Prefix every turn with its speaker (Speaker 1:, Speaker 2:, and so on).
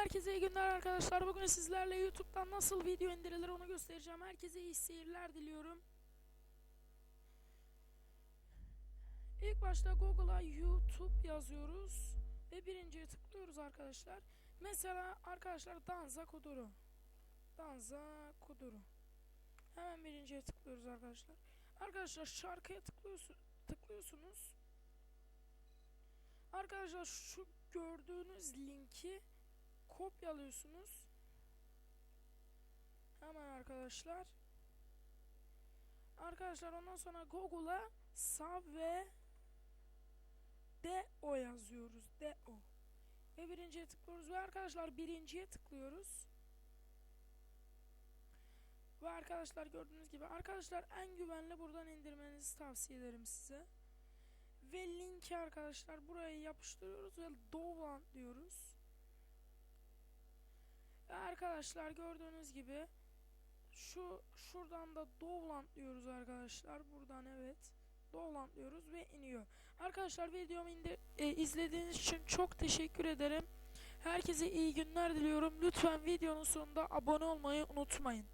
Speaker 1: herkese iyi günler arkadaşlar. Bugün sizlerle YouTube'dan nasıl video indirilir onu göstereceğim. Herkese iyi seyirler diliyorum. İlk başta Google'a YouTube yazıyoruz ve birinciye tıklıyoruz arkadaşlar. Mesela arkadaşlar Danza Kuduro. Danza Kuduro. Hemen birinciye tıklıyoruz arkadaşlar. Arkadaşlar şarkıya tıklıyorsun, tıklıyorsunuz. Arkadaşlar şu gördüğünüz linki kopyalıyorsunuz. Hemen arkadaşlar. Arkadaşlar ondan sonra Google'a sağ ve DO yazıyoruz. DO. Ve birinciye tıklıyoruz ve arkadaşlar birinciye tıklıyoruz. Ve arkadaşlar gördüğünüz gibi arkadaşlar en güvenli buradan indirmenizi tavsiye ederim size. Ve linki arkadaşlar buraya yapıştırıyoruz ve download diyoruz. Arkadaşlar gördüğünüz gibi şu şuradan da download diyoruz arkadaşlar. Buradan evet download diyoruz ve iniyor. Arkadaşlar videomu indir, e, izlediğiniz için çok teşekkür ederim. Herkese iyi günler diliyorum. Lütfen videonun sonunda abone olmayı unutmayın.